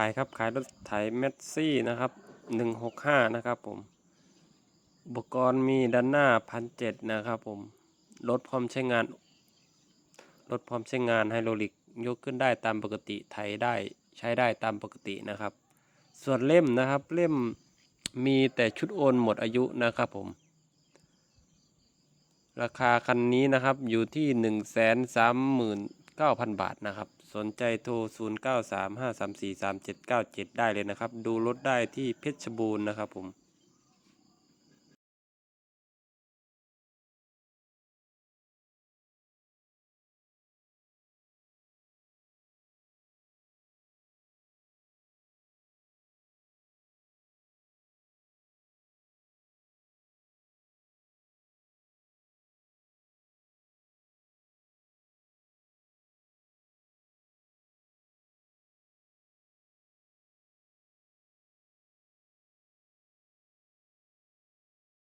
ขายครับขายรถไถเมสซี่นะครับหนึ่งหกห้านะครับผม อุปกรณ์มีด้านหน้าพันเจ็ดนะครับผม รถพร้อมใช้งาน รถพร้อมใช้งานไฮโดรลิกยกขึ้นได้ตามปกติไถได้ใช้ได้ตามปกตินะครับ ส่วนเล่มนะครับเล่มมีแต่ชุดโอนหมดอายุนะครับผม ราคาคันนี้นะครับอยู่ที่หนึ่งแสนสามหมื่น เก้าพันบาทนะครับ สนใจโทร 0 9 3 5 3 4 3 7 9 7 ได้เลยนะครับ ดูรถได้ที่เพชรบูรณ์นะครับผม